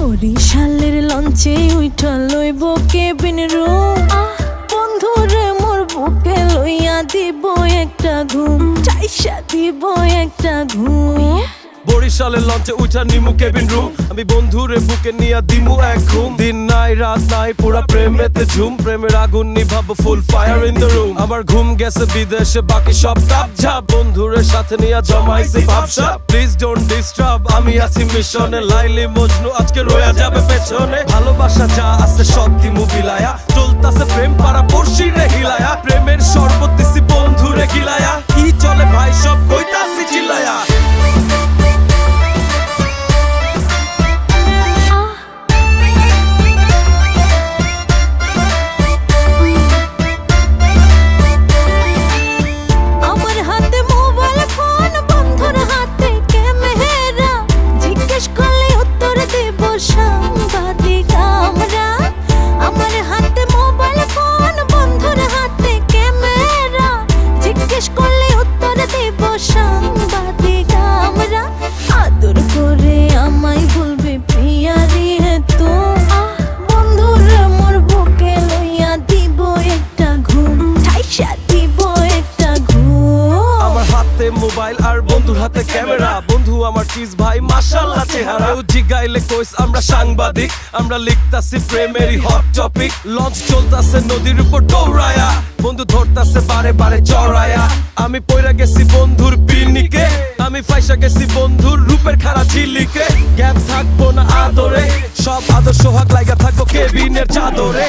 বরিশালের লঞ্চে উঠা লইব কেবিন রুম। বন্ধুরে মোর বুকে লইয়া দিব একটা ঘুম। চাইসা দিব একটা ঘুম। লঞ্চে উঠা নিমু কেবিন রুম। আমি বন্ধুরে বুকে নিয়া দিমু এক ঘুম। দিন নাই, রাত নাই, পুরা প্রেমেতে ঝুম। প্রেমের আগুন নিভাব full fire in the room আমার ঘুম গেছে বিদেশে, বাকি সব কাপ ঝাপ। বন্ধুরের সাথে নিয়া জমাইছি প্লিজ ডোন্ট ডিস্টার্ব আমি আছি মিশনে। লাইলি মজনু, আজকে রয়ে যাবে পেছনে। মোবাইল আর বন্ধুর হাতে ক্যামেরা। বন্ধু আমার চিজ ভাই মাশাল্লাহ চেহারা। জিগাইলে কইস, আমরা সাংবাদিক। আমরা লিখতাছি প্রেমেরই হট টপিক লঞ্চ চলতাছে নদীর উপর দৌড়ায়া। বন্ধু ধরতাছে বারে বারে চড়ায়া। আমি পয়রা গেছি বন্ধুর পিনিকে। আমি ফাইসা গেছি বন্ধুর রূপের খারাপ ঝিলিকে। গ্যাপ থাকব না আদরে। সব আদর সোহাগ লাগা থাকব কেবিনের চাদরে।